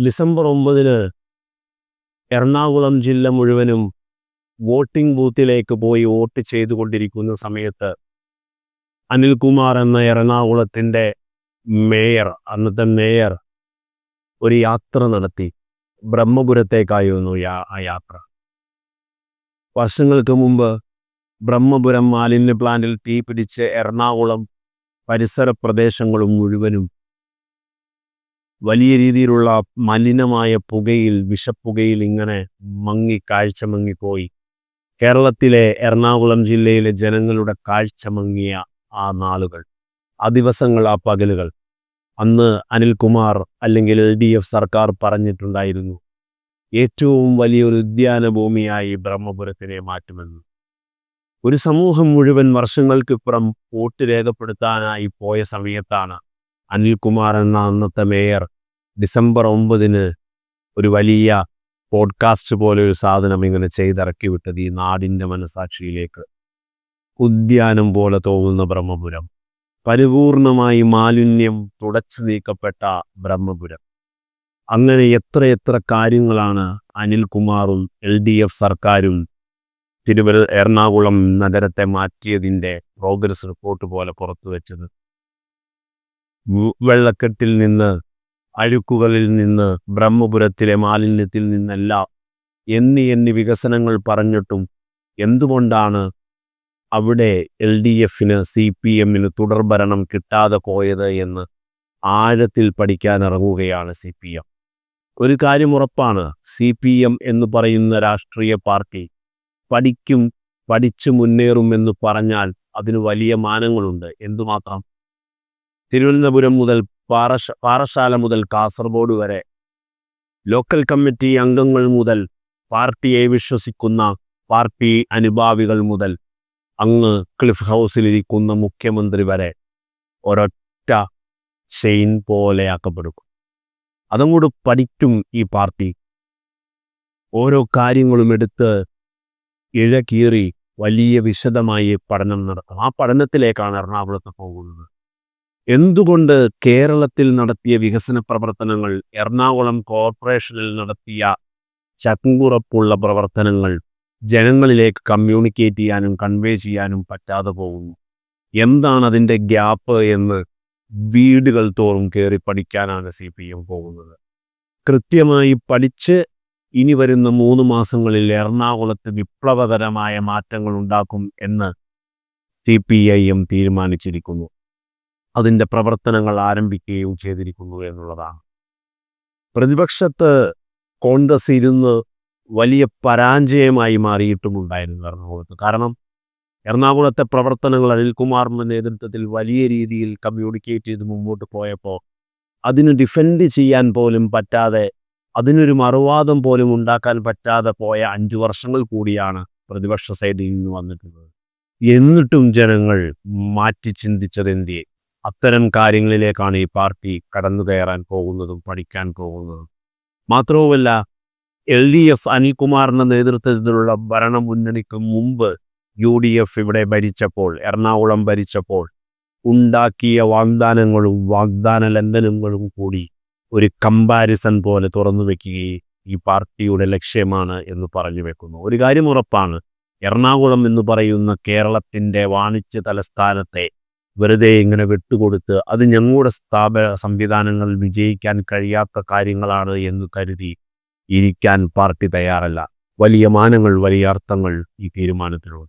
December ഒമ്പതിന് എറണാകുളം ജില്ല മുഴുവനും വോട്ടിംഗ് ബൂത്തിലേക്ക് പോയി വോട്ട് ചെയ്തുകൊണ്ടിരിക്കുന്ന സമയത്ത് അനിൽകുമാർ എന്ന എറണാകുളത്തിന്റെ മേയർ അന്നത്തെ മേയർ ഒരു യാത്ര നടത്തി. ബ്രഹ്മപുരത്തേക്കായിരുന്നു യാ- ആ യാത്ര. വർഷങ്ങൾക്ക് മുമ്പ് ബ്രഹ്മപുരം മാലിന്യ പ്ലാന്റിൽ തീ പിടിച്ച് എറണാകുളം പരിസര പ്രദേശങ്ങളും മുഴുവനും വലിയ രീതിയിലുള്ള മലിനമായ പുകയിൽ വിഷപ്പുകയിൽ ഇങ്ങനെ മങ്ങി കാഴ്ച മങ്ങിപ്പോയി. കേരളത്തിലെ എറണാകുളം ജില്ലയിലെ ജനങ്ങളുടെ കാഴ്ച മങ്ങിയ ആ നാളുകൾ ആ ദിവസങ്ങൾ ആ പകലുകൾ. അന്ന് അനിൽകുമാർ അല്ലെങ്കിൽ എൽ ഡി എഫ് സർക്കാർ പറഞ്ഞിട്ടുണ്ടായിരുന്നു ഏറ്റവും വലിയൊരു ഉദ്യാന ഭൂമിയായി ബ്രഹ്മപുരത്തിനെ മാറ്റുമെന്ന്. ഒരു സമൂഹം മുഴുവൻ വർഷങ്ങൾക്കിപ്പുറം വോട്ട് രേഖപ്പെടുത്താനായി പോയ സമയത്താണ് അനിൽകുമാർ എന്ന അന്നത്തെ മേയർ ഡിസംബർ ഒമ്പതിന് ഒരു വലിയ പോഡ്കാസ്റ്റ് പോലെ ഒരു സാധനം ഇങ്ങനെ ചെയ്തിറക്കി വിട്ടത് ഈ നാടിന്റെ മനസാക്ഷിയിലേക്ക്. ഉദ്യാനം പോലെ തോന്നുന്ന ബ്രഹ്മപുരം. പരിപൂർണമായി മാലിന്യം തുടച്ചു നീക്കപ്പെട്ട ബ്രഹ്മപുരം. അങ്ങനെ എത്ര എത്ര കാര്യങ്ങളാണ് അനിൽകുമാറും എൽ ഡി എഫ് സർക്കാരും തിരുവന എറണാകുളം നഗരത്തെ മാറ്റിയതിന്റെ പ്രോഗ്രസ് റിപ്പോർട്ട് പോലെ പുറത്തുവച്ചത്. വു- വെള്ളക്കെട്ടിൽ നിന്ന് അഴുക്കുകളിൽ നിന്ന് ബ്രഹ്മപുരത്തിലെ മാലിന്യത്തിൽ നിന്നല്ല. എന്നി എന്നി വികസനങ്ങൾ പറഞ്ഞിട്ടും എന്തുകൊണ്ടാണ് അവിടെ എൽ ഡി എഫിന് സി പി എമ്മിന് തുടർഭരണം കിട്ടാതെ പോയത് എന്ന് ആഴത്തിൽ പഠിക്കാനിറങ്ങുകയാണ് സി പി എം. ഒരു കാര്യം ഉറപ്പാണ്. സി പി എം എന്ന് പറയുന്ന രാഷ്ട്രീയ പാർട്ടി പഠിക്കും പഠിച്ചു മുന്നേറുമെന്ന് പറഞ്ഞാൽ അതിന് വലിയ മാനങ്ങളുണ്ട്. എന്തുമാത്രം? തിരുവനന്തപുരം മുതൽ പാറശ പാറശാല മുതൽ കാസർഗോഡ് വരെ. ലോക്കൽ കമ്മിറ്റി അംഗങ്ങൾ മുതൽ പാർട്ടിയെ വിശ്വസിക്കുന്ന പാർട്ടി അനുഭാവികൾ മുതൽ അങ്ങ് ക്ലിഫ് ഹൗസിലിരിക്കുന്ന മുഖ്യമന്ത്രി വരെ ഒരൊറ്റ ചെയിൻ പോലെയാക്കപ്പെടും. അതങ്ങോട്ട് പഠിക്കും ഈ പാർട്ടി. ഓരോ കാര്യങ്ങളും എടുത്ത് ഇഴകീറി വലിയ വിശദമായി പഠനം നടത്തും ആ പഠനത്തിലേക്കാണ് എറണാകുളത്ത് പോകുന്നത്. എന്തുകൊണ്ട് കേരളത്തിൽ നടത്തിയ വികസന പ്രവർത്തനങ്ങൾ എറണാകുളം കോർപ്പറേഷനിൽ നടത്തിയ ചക്കുറപ്പുള്ള പ്രവർത്തനങ്ങൾ ജനങ്ങളിലേക്ക് കമ്മ്യൂണിക്കേറ്റ് ചെയ്യാനും കൺവേ ചെയ്യാനും പറ്റാതെ പോകുന്നു? എന്താണ് അതിന്റെ ഗ്യാപ്പ് എന്ന് വീടുകൾ തോറും കയറി പഠിക്കാനാണ് സി പി എം പോകുന്നത്? കൃത്യമായി പഠിച്ച് ഇനി വരുന്ന മൂന്ന് മാസങ്ങളിൽ എറണാകുളത്ത് വിപ്ലവകരമായ മാറ്റങ്ങൾ ഉണ്ടാക്കും എന്ന് സി പി ഐ എം തീരുമാനിച്ചിരിക്കുന്നു. അതിന്റെ പ്രവർത്തനങ്ങൾ ആരംഭിക്കുകയും ചെയ്തിരിക്കുന്നു എന്നുള്ളതാണ്. പ്രതിപക്ഷത്ത് കോൺഗ്രസ് ഇരുന്ന് വലിയ പരാജയമായി മാറിയിട്ടുമുണ്ടായിരുന്നു എറണാകുളത്ത്. കാരണം എറണാകുളത്തെ പ്രവർത്തനങ്ങൾ അനിൽകുമാറിന്റെ നേതൃത്വത്തിൽ വലിയ രീതിയിൽ കമ്മ്യൂണിക്കേറ്റ് ചെയ്ത് മുമ്പോട്ട് പോയപ്പോൾ അതിന് ഡിഫെൻഡ് ചെയ്യാൻ പോലും പറ്റാതെ അതിനൊരു മറുവാദം പോലും ഉണ്ടാക്കാൻ പറ്റാതെ പോയ അഞ്ചു വർഷങ്ങൾ കൂടിയാണ് പ്രതിപക്ഷ സൈഡിൽ നിന്ന് വന്നിട്ടുള്ളത്. എന്നിട്ടും ജനങ്ങൾ മാറ്റി ചിന്തിച്ചത് എന്തിയെ അത്തരം കാര്യങ്ങളിലേക്കാണ് ഈ പാർട്ടി കടന്നു കയറാൻ പോകുന്നതും പഠിക്കാൻ പോകുന്നതും. മാത്രവുമല്ല എൽ ഡി എഫ് അനിൽകുമാറിന്റെ നേതൃത്വത്തിലുള്ള ഭരണ മുന്നണിക്ക് മുമ്പ് യു ഡി എഫ് ഇവിടെ ഭരിച്ചപ്പോൾ എറണാകുളം ഭരിച്ചപ്പോൾ ഉണ്ടാക്കിയ വാഗ്ദാനങ്ങളും വാഗ്ദാന ലംഘനങ്ങളും കൂടി ഒരു കമ്പാരിസൺ പോലെ തുറന്നു വെക്കുകയും ഈ പാർട്ടിയുടെ ലക്ഷ്യമാണ് എന്ന് പറഞ്ഞു വെക്കുന്നു. ഒരു കാര്യം ഉറപ്പാണ് എറണാകുളം എന്ന് പറയുന്ന കേരളത്തിന്റെ വാണിജ്യ തലസ്ഥാനത്തെ വെറുതെ ഇങ്ങനെ വിട്ടുകൊടുത്ത് അത് ഞങ്ങളുടെ സ്ഥാപ സംവിധാനങ്ങൾ വിജയിക്കാൻ കഴിയാത്ത കാര്യങ്ങളാണ് എന്ന് കരുതി ഇരിക്കാൻ പാർട്ടി തയ്യാറല്ല. വലിയ മാനങ്ങൾ വലിയ അർത്ഥങ്ങൾ ഈ തീരുമാനത്തിലുണ്ട്